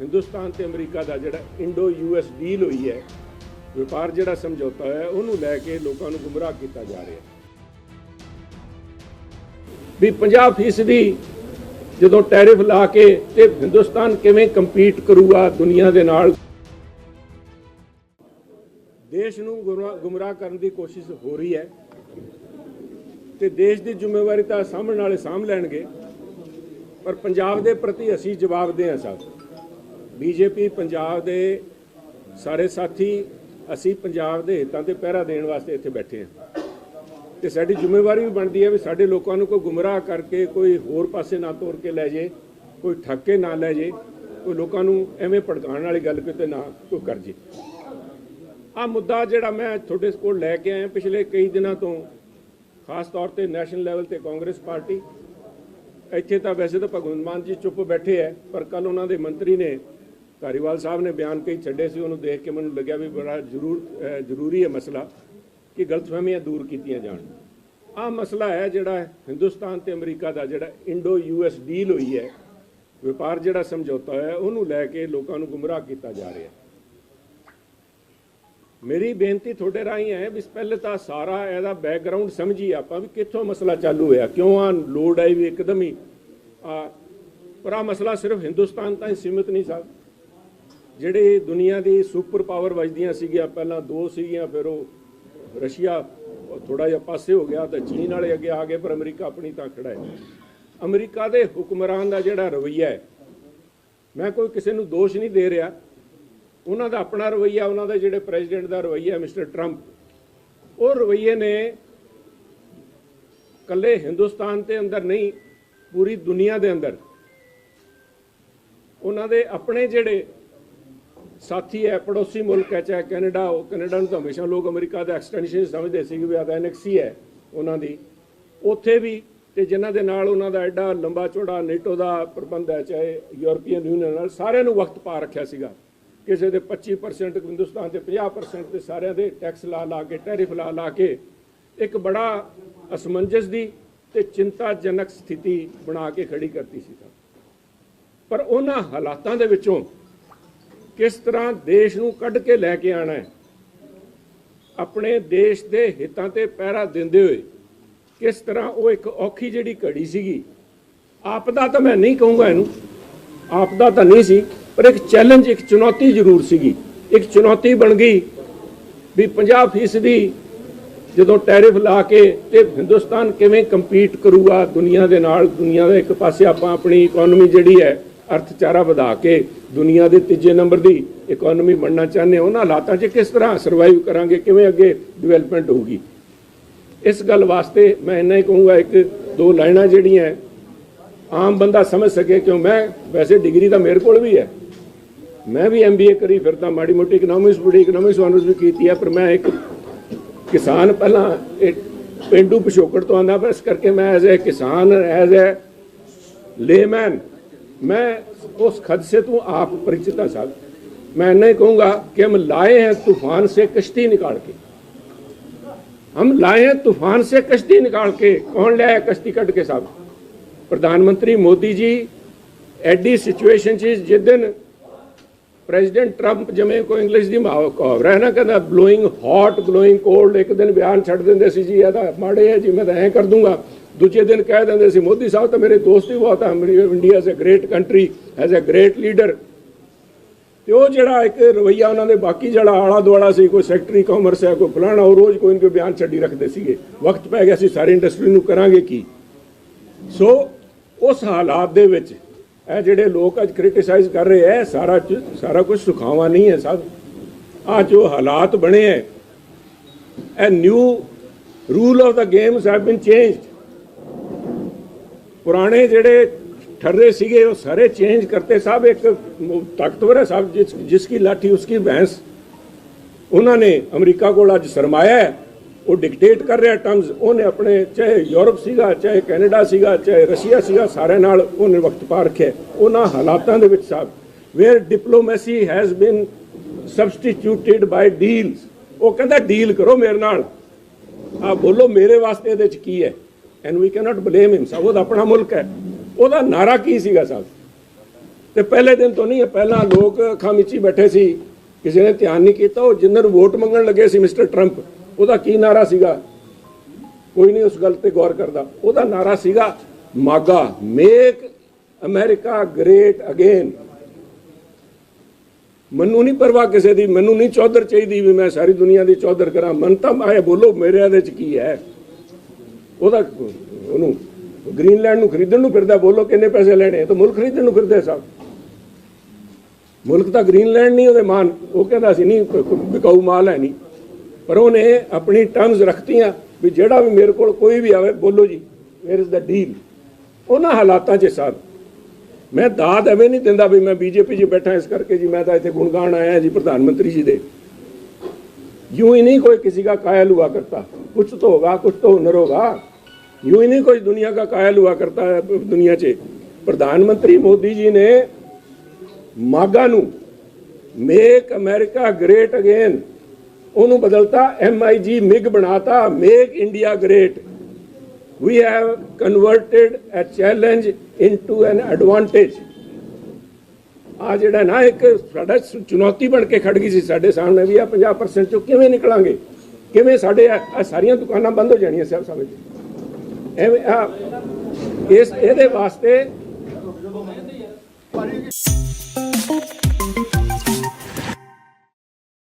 ਹਿੰਦੁਸਤਾਨ ਤੇ ਅਮਰੀਕਾ ਦਾ ਜਿਹੜਾ Indo US deal ਹੋਈ ਹੈ, ਵਪਾਰ ਜਿਹੜਾ ਸਮਝੌਤਾ ਹੋਇਆ, ਉਹਨੂੰ ਲੈ ਕੇ ਲੋਕਾਂ ਨੂੰ ਗੁੰਮਰਾਹ ਕੀਤਾ ਜਾ ਰਿਹਾ ਵੀ 50% ਦੀ ਜਦੋਂ ਟੈਰਿਫ ਲਾ ਕੇ ਤੇ ਹਿੰਦੁਸਤਾਨ ਕਿਵੇਂ ਕੰਪੀਟ ਕਰੂਗਾ ਦੁਨੀਆ ਦੇ ਨਾਲ? ਦੇਸ਼ ਨੂੰ ਗੁੰਮਰਾਹ ਗੁੰਮਰਾਹ ਕਰਨ ਦੀ ਕੋਸ਼ਿਸ਼ ਹੋ ਰਹੀ ਹੈ ਤੇ ਦੇਸ਼ ਦੀ ਜ਼ਿੰਮੇਵਾਰੀ ਤਾਂ ਸਾਹਮਣੇ ਵਾਲੇ ਸਾਂਭ ਲੈਣਗੇ, ਪਰ ਪੰਜਾਬ ਦੇ ਪ੍ਰਤੀ ਅਸੀਂ ਜਵਾਬਦੇਹ ਹਾਂ ਸਭ ਬੀਜੇਪੀ ਪੰਜਾਬ ਦੇ ਸਾਰੇ ਸਾਥੀ, ਅਸੀਂ ਪੰਜਾਬ ਦੇ ਹਿੱਤਾਂ ਤੇ ਪਹਿਰਾ ਦੇਣ ਵਾਸਤੇ ਇੱਥੇ ਬੈਠੇ ਹਾਂ। ਤੇ ਸਾਡੀ ਜ਼ਿੰਮੇਵਾਰੀ ਵੀ ਬਣਦੀ ਹੈ ਵੀ ਸਾਡੇ ਲੋਕਾਂ ਨੂੰ ਕੋਈ ਗੁੰਮਰਾਹ ਕਰਕੇ ਕੋਈ ਹੋਰ ਪਾਸੇ ਨਾ ਤੋਰ ਕੇ ਲੈ ਜੇ ਕੋਈ ਠੱਗ ਨਾ ਲੈ ਜੇ ਕੋਈ ਲੋਕਾਂ ਨੂੰ ਐਵੇਂ ਭੜਕਾਉਣ ਵਾਲੀ ਗੱਲ ਕਿਤੇ ਨਾ ਕੋਈ ਕਰ ਜੇ ਆ ਮੁੱਦਾ ਜਿਹੜਾ ਮੈਂ ਤੁਹਾਡੇ ਕੋਲ ਲੈ ਕੇ ਆਇਆ ਪਿਛਲੇ ਕਈ ਦਿਨਾਂ ਤੋਂ, ਖਾਸ ਤੌਰ ਤੇ ਨੈਸ਼ਨਲ ਲੈਵਲ ਤੇ ਕਾਂਗਰਸ ਪਾਰਟੀ। ਇੱਥੇ ਤਾਂ ਵੈਸੇ ਤਾਂ ਭਗਵੰਤ ਮਾਨ ਜੀ ਚੁੱਪ ਬੈਠੇ ਐ ਪਰ ਕੱਲ ਉਹਨਾਂ ਦੇ ਮੰਤਰੀ ਨੇ ਧਾਰੀਵਾਲ ਸਾਹਿਬ ਨੇ ਬਿਆਨ ਕਈ ਛੱਡੇ ਸੀ, ਉਹਨੂੰ ਦੇਖ ਕੇ ਮੈਨੂੰ ਲੱਗਿਆ ਵੀ ਬੜਾ ਜ਼ਰੂਰ ਜ਼ਰੂਰੀ ਹੈ ਮਸਲਾ ਕਿ ਗਲਤਫਹਿਮੀਆਂ ਦੂਰ ਕੀਤੀਆਂ ਜਾਣ। ਆਹ ਮਸਲਾ ਹੈ ਜਿਹੜਾ ਹਿੰਦੁਸਤਾਨ ਤੇ ਅਮਰੀਕਾ ਦਾ ਜਿਹੜਾ ਇੰਡੋ ਯੂਐਸ ਡੀਲ ਹੋਈ ਹੈ, ਵਪਾਰ ਜਿਹੜਾ ਸਮਝੌਤਾ ਹੋਇਆ, ਉਹਨੂੰ ਲੈ ਕੇ ਲੋਕਾਂ ਨੂੰ ਗੁੰਮਰਾਹ ਕੀਤਾ ਜਾ ਰਿਹਾ। ਮੇਰੀ ਬੇਨਤੀ ਤੁਹਾਡੇ ਰਾਹੀਂ ਹੈ ਵੀ ਪਹਿਲੇ ਤਾਂ ਸਾਰਾ ਇਹਦਾ ਬੈਕਗ੍ਰਾਉਂਡ ਸਮਝੀ ਆਪਾਂ ਵੀ ਕਿੱਥੋਂ ਮਸਲਾ ਚਾਲੂ ਹੋਇਆ, ਕਿਉਂ ਆ ਲੋਡ ਆਈ ਵੀ ਇੱਕਦਮ ਹੀ ਆ ਪਰ ਆ ਮਸਲਾ ਸਿਰਫ ਹਿੰਦੁਸਤਾਨ ਤਾਂ ਹੀ ਸੀਮਿਤ ਨਹੀਂ ਸਾਹਿਬ ਜਿਹੜੇ ਦੁਨੀਆ ਦੀ ਸੁਪਰ ਪਾਵਰ ਵੱਜਦੀਆਂ ਸੀਗੀਆਂ, ਪਹਿਲਾਂ ਦੋ ਸੀਗੀਆਂ, ਫਿਰ ਉਹ ਰਸ਼ੀਆ ਥੋੜਾ ਜਿਹਾ ਪਾਸੇ ਹੋ ਗਿਆ ਤਾਂ ਚੀਨ ਵਾਲੇ ਅੱਗੇ ਆ ਗਏ, ਪਰ ਅਮਰੀਕਾ ਆਪਣੀ ਤਾਂ ਖੜਾ ਹੈ। ਅਮਰੀਕਾ ਦੇ ਹੁਕਮਰਾਨ ਦਾ ਜਿਹੜਾ ਰਵਈਆ ਹੈ, ਮੈਂ ਕੋਈ ਕਿਸੇ ਨੂੰ ਦੋਸ਼ ਨਹੀਂ ਦੇ ਰਿਹਾ। ਉਹਨਾਂ ਦਾ ਆਪਣਾ ਰਵਈਆ, ਉਹਨਾਂ ਦਾ ਜਿਹੜੇ ਪ੍ਰੈਜ਼ੀਡੈਂਟ ਦਾ ਰਵਈਆ ਮਿਸਟਰ ਟਰੰਪ। ਉਹ ਰਵਈਏ ਨੇ ਕੱਲੇ ਹਿੰਦੁਸਤਾਨ ਦੇ ਅੰਦਰ ਨਹੀਂ, ਪੂਰੀ ਦੁਨੀਆ ਦੇ ਅੰਦਰ। ਉਹਨਾਂ ਦੇ ਆਪਣੇ ਜਿਹੜੇ ਸਾਥੀ ਹੈ, ਪੜੋਸੀ ਮੁਲਕ ਹੈ, ਚਾਹੇ ਕੈਨੇਡਾ ਉਹ ਕੈਨੇਡਾ ਨੂੰ ਤਾਂ ਹਮੇਸ਼ਾ ਲੋਕ ਅਮਰੀਕਾ ਦਾ ਐਕਸਟੈਂਸ਼ਨ ਸਮਝਦੇ ਸੀ ਕਿ ਵੀ ਆਦਾ ਐਨਐਕਸੀ ਹੈ ਉਹਨਾਂ ਦੀ। ਉੱਥੇ ਵੀ ਤੇ ਜਿਨ੍ਹਾਂ ਦੇ ਨਾਲ ਉਹਨਾਂ ਦਾ ਐਡਾ ਲੰਬਾ ਚੌੜਾ ਨੇਟੋ ਦਾ ਪ੍ਰਬੰਧ ਹੈ, ਚਾਹੇ ਯੂਰਪੀਅਨ ਯੂਨੀਅਨ ਨਾਲ, ਸਾਰਿਆਂ ਨੂੰ ਵਕਤ ਪਾ ਰੱਖਿਆ ਸੀਗਾ। ਕਿਸੇ ਦੇ 25% ਹਿੰਦੁਸਤਾਨ ਤੇ 50% ਤੇ ਸਾਰਿਆਂ ਦੇ ਟੈਕਸ ਲਾ ਲਾ ਕੇ, ਟੈਰਿਫ ਲਾ ਲਾ ਕੇ ਇੱਕ ਬੜਾ ਅਸਮੰਜਸ ਦੀ ਤੇ ਚਿੰਤਾਜਨਕ ਸਥਿਤੀ ਬਣਾ ਕੇ ਖੜੀ ਕਰਤੀ ਸੀ ਪਰ ਉਹਨਾਂ ਹਾਲਾਤਾਂ ਦੇ ਵਿੱਚੋਂ ਕਿਸ ਤਰ੍ਹਾਂ ਦੇਸ਼ ਨੂੰ ਕੱਢ ਕੇ ਲੈ ਕੇ ਆਣਾ ਹੈ? ਆਪਣੇ ਦੇਸ਼ ਦੇ ਹਿੱਤਾਂ ਤੇ ਪਹਿਰਾ ਦਿੰਦੇ ਹੋਏ ਕਿਸ ਤਰ੍ਹਾਂ ਉਹ ਇੱਕ ਔਖੀ ਜਿਹੜੀ ਘੜੀ ਸੀਗੀ ਆਪਦਾ ਤਾਂ ਮੈਂ ਨਹੀਂ ਕਹੂੰਗਾ ਇਹਨੂੰ ਆਪਦਾ ਤਾਂ ਨਹੀਂ ਸੀ, ਪਰ ਇੱਕ ਚੈਲੰਜ ਇੱਕ ਚੁਣੌਤੀ ਜ਼ਰੂਰ ਸੀਗੀ। ਇੱਕ ਚੁਣੌਤੀ ਬਣ ਗਈ ਵੀ 50% ਜਦੋਂ ਟੈਰਿਫ ਲਾ ਕੇ ਤੇ ਹਿੰਦੁਸਤਾਨ ਕਿਵੇਂ ਕੰਪੀਟ ਕਰੂਗਾ ਦੁਨੀਆ ਦੇ ਨਾਲ, ਦੁਨੀਆ ਦੇ ਇੱਕ ਪਾਸੇ ਆਪਾਂ ਆਪਣੀ ਇਕਨੋਮੀ ਜਿਹੜੀ ਹੈ, ਅਰਥਚਾਰਾ ਵਧਾ ਕੇ ਦੁਨੀਆ ਦੇ ਤੀਜੇ ਨੰਬਰ ਦੀ ਇਕਨੋਮੀ ਬਣਨਾ ਚਾਹੁੰਦੇ ਹਾਂ, ਉਹਨਾਂ ਹਾਲਾਤਾਂ 'ਚ ਕਿਸ ਤਰ੍ਹਾਂ ਸਰਵਾਈਵ ਕਰਾਂਗੇ, ਕਿਵੇਂ ਅੱਗੇ ਡਿਵੈਲਪਮੈਂਟ ਹੋਊਗੀ? ਇਸ ਗੱਲ ਵਾਸਤੇ ਮੈਂ ਇੰਨਾ ਹੀ ਕਹੂੰਗਾ, ਇੱਕ ਦੋ ਲਾਈਨਾਂ ਜਿਹੜੀਆਂ ਆਮ ਬੰਦਾ ਸਮਝ ਸਕੇ, ਕਿਉਂ ਮੈਂ ਵੈਸੇ ਡਿਗਰੀ ਤਾਂ ਮੇਰੇ ਕੋਲ ਵੀ ਹੈ। ਮੈਂ ਵੀ ਐਮਬੀਏ ਕਰੀ ਫਿਰ ਤਾਂ ਮਾੜੀ ਮੋਟੀ ਇਕਨੋਮਿਕਸ ਬੜੀ ਇਕਨੋਮਿਕਸ ਆਨਰਸ ਵੀ ਕੀਤੀ ਹੈ, ਪਰ ਮੈਂ ਇੱਕ ਕਿਸਾਨ ਪਹਿਲਾਂ ਇਹ ਪਿੰਡੂ ਪਿਛੋਕੜ ਤੋਂ ਆਂਦਾ ਪਰ ਇਸ ਕਰਕੇ ਮੈਂ ਐਜ਼ ਅ ਕਿਸਾਨ ਐਜ਼ ਅ ਲੇਮੈਨ मैं उस खदशे तो आप परिचित है साहब मैं नहीं कहूंगा कि हम लाए हैं तूफान से कश्ती निकाल के हम लाए हैं तूफान से कश्ती निकाल के कौन लाया कश्ती कट के साहब प्रधानमंत्री मोदी जी ਐਡੀ ਸਿਚੁਏਸ਼ਨ 'ਚ ਜਿਸ ਦਿਨ ਪ੍ਰੈਜ਼ੀਡੈਂਟ ਟਰੰਪ ਜਿਵੇਂ ਕੋਈ ਇੰਗਲਿਸ਼ ਦੀ ਮੁਹਾਵਰਾ ਹੈ ਨਾ ਕਹਿੰਦਾ ਬਲੋਇੰਗ ਹੌਟ ਬਲੋਇੰਗ ਕੋਲਡ ਇੱਕ ਦਿਨ ਬਿਆਨ ਛੱਡ ਦਿੰਦੇ ਸੀ ਜੀ ਇਹਦਾ ਮਾੜੇ ਹੈ ਜੀ ਮੈਂ ਤਾਂ ਐਂ ਕਰ ਦੂੰਗਾ ਦੂਜੇ ਦਿਨ ਕਹਿ ਦਿੰਦੇ ਸੀ, ਮੋਦੀ ਸਾਹਿਬ ਤਾਂ ਮੇਰੇ ਦੋਸਤ ਹੀ ਬਹੁਤ ਆ India is a great country as a great leader ਤੇ ਉਹ ਜਿਹੜਾ ਇੱਕ ਰਵਈਆ ਉਹਨਾਂ ਦੇ ਬਾਕੀ ਜਿਹੜਾ ਆਲਾ ਦੁਆਲਾ ਸੀ, ਕੋਈ ਸੈਕਟਰੀ ਕਾਮਰਸ ਹੈ, ਕੋਈ ਫਲਾਣਾ, ਉਹ ਰੋਜ਼ ਕੋਈ ਨਾ ਕੋਈ ਬਿਆਨ ਛੱਡੀ ਰੱਖਦੇ ਸੀਗੇ। ਵਕਤ ਪੈ ਗਿਆ ਸੀ, ਸਾਰੀ ਇੰਡਸਟਰੀ ਨੂੰ ਕਰਾਂਗੇ ਕੀ? ਸੋ ਉਸ ਹਾਲਾਤ ਦੇ ਵਿੱਚ ਇਹ ਜਿਹੜੇ ਲੋਕ ਅੱਜ ਕ੍ਰਿਟਿਸਾਈਜ਼ ਕਰ ਰਹੇ ਐ ਸਾਰਾ ਚ- ਸਾਰਾ ਕੁਝ ਸੁਖਾਵਾ ਨਹੀਂ ਹੈ ਸਭ। ਆ ਜੋ ਹਾਲਾਤ ਬਣੇ ਐ ਇਹ new rule of the games have been changed ਪੁਰਾਣੇ ਜਿਹੜੇ ਠਰਰੇ ਸੀਗੇ, ਉਹ ਸਾਰੇ ਚੇਂਜ ਕਰਤੇ। ਸਭ ਇੱਕ ਮ- ਤਾਕਤਵਰ ਹੈ, ਸਭ ਜਿਸ ਜਿਸ ਕੀ ਲਾਠੀ ਉਸकी ਭੈਂਸ। ਉਹਨਾਂ ਨੇ ਅਮਰੀਕਾ ਕੋਲ ਅੱਜ ਸਰਮਾਇਆ ਹੈ। ਉਹ ਡਿਕਟੇਟ ਕਰ ਰਿਹਾ ਟਰਮਸ ਉਹਨੇ ਆਪਣੇ, ਚਾਹੇ ਯੂਰਪ ਸੀਗਾ, ਚਾਹੇ ਕੈਨੇਡਾ ਸੀਗਾ, ਚਾਹੇ ਰਸ਼ੀਆ ਸੀਗਾ, ਸਾਰਿਆਂ ਨਾਲ ਉਹਨੇ ਵਕਤ ਪਾ ਰੱਖਿਆ ਉਹਨਾਂ ਹਾਲਾਤਾਂ ਦੇ ਵਿੱਚ ਸਾਹਿਬ where diplomacy has been substituted by deals ਉਹ ਕਹਿੰਦਾ ਡੀਲ ਕਰੋ ਮੇਰੇ ਨਾਲ। ਆ ਬੋਲੋ, ਮੇਰੇ and we cannot blame him ਸਾਹਿਬ ਉਹਦਾ ਆਪਣਾ ਮੁਲਕ ਹੈ ਉਹਦਾ ਨਾਰਾ ਕੀ ਸੀਗਾ ਸਾਹਿਬ ਤੇ ਪਹਿਲੇ ਦਿਨ ਤੋਂ ਨਹੀਂ ਇਹ ਪਹਿਲਾਂ ਲੋਕ ਅੱਖਾਂ ਬੈਠੇ ਸੀ ਕਿਸੇ ਨੇ ਧਿਆਨ ਨਹੀਂ ਕੀਤਾ ਉਹ ਜਿਨ੍ਹਾਂ ਨੂੰ ਵੋਟ ਮੰਗਣ ਲੱਗੇ ਸੀ ਮਿਸਟਰ ਟਰੰਪ ਉਹਦਾ ਕੀ ਨਾਰਾ ਸੀਗਾ ਕੋਈ ਨਹੀਂ ਉਸ ਗੱਲ ਤੇ ਗੌਰ ਕਰਦਾ ਉਹਦਾ ਨਾਰਾ ਸੀਗਾ MAGA make America great again ਮੈਨੂੰ ਨਹੀਂ ਪਰਵਾਹ ਕਿਸੇ ਦੀ ਮੈਨੂੰ ਨਹੀਂ ਚੌਧਰ ਚਾਹੀਦੀ ਵੀ ਮੈਂ ਸਾਰੀ ਦੁਨੀਆ ਦੀ ਚੌਧਰ ਕਰਾਂ ਮਨ ਤਾਂ ਆਏ ਬੋਲੋ ਮੇਰੇ ਇਹਦੇ ਚ ਕੀ ਹੈ ਉਹਦਾ, ਉਹਨੂੰ ਗ੍ਰੀਨਲੈਂਡ ਨੂੰ ਖਰੀਦਣ ਨੂੰ ਫਿਰਦਾ, ਬੋਲੋ ਕਿੰਨੇ ਪੈਸੇ ਲੈਣੇ ਤਾਂ ਮੁਲਕ ਖਰੀਦਣ ਨੂੰ ਫਿਰਦੇ ਸਭ। ਮੁਲਕ ਤਾਂ ਗ੍ਰੀਨਲੈਂਡ ਨਹੀਂ, ਉਹਦੇ ਮਾਨ, ਉਹ ਕਹਿੰਦਾ ਸੀ, ਨਹੀਂ, ਕੋਈ- ਮਾਲ ਹੈ ਨਹੀਂ। ਪਰ ਉਹਨੇ ਆਪਣੀ ਟਰਮਸ ਰੱਖਤੀਆਂ ਵੀ ਜਿਹੜਾ ਵੀ ਮੇਰੇ ਕੋਲ ਕੋਈ ਵੀ ਆਵੇ, ਬੋਲੋ ਜੀ ਵੇਅਰ ਇਜ਼ ਦਾ ਡੀਲ ਉਹਨਾਂ ਹਾਲਾਤਾਂ 'ਚ ਸਰ ਮੈਂ ਦਾਦ ਐਵੇਂ ਨਹੀਂ ਦਿੰਦਾ ਵੀ ਮੈਂ ਬੀਜੇਪੀ 'ਚ ਬੈਠਾ, ਇਸ ਕਰਕੇ ਜੀ ਮੈਂ ਤਾਂ ਇੱਥੇ ਗੁਣਗਾਨ ਆਇਆ ਜੀ, ਪ੍ਰਧਾਨ ਮੰਤਰੀ ਜੀ ਦੇ। यूं ही नहीं कोई किसी का कायल हुआ करता कुछ तो होगा कुछ तो हुनर होगा यूं ही नहीं कोई दुनिया का कायल हुआ करता है दुनिया 'ਚ ਪ੍ਰਧਾਨ ਮੋਦੀ ਜੀ ਨੇ ਮਾਗਾ ਨੂੰ ਮੇਕ ਅਮਰੀਕਾ ਗ੍ਰੇਟ ਅਗੇਨ ਉਹਨੂੰ ਬਦਲਤਾ ਐਮਆਈਜੀ ਮਿਗ ਬਣਾਤਾ make India great we have converted a challenge into an advantage ਆ ਜਿਹੜਾ ਨਾ ਇੱਕ ਸਾਡਾ ਚੁਣੌਤੀ ਬਣ ਕੇ ਖੜ ਗਈ ਸੀ ਸਾਡੇ ਸਾਹਮਣੇ ਵੀ ਆ 50% ਚੋਂ ਕਿਵੇਂ ਨਿਕਲਾਂਗੇ? ਕਿਵੇਂ ਸਾਡੇ ਆ ਸਾਰੀਆਂ ਦੁਕਾਨਾਂ ਬੰਦ ਹੋ ਜਾਣੀਆਂ ਸਭ ਸਮਝ ਐਵੇਂ ਆ ਇਸ ਇਹਦੇ ਵਾਸਤੇ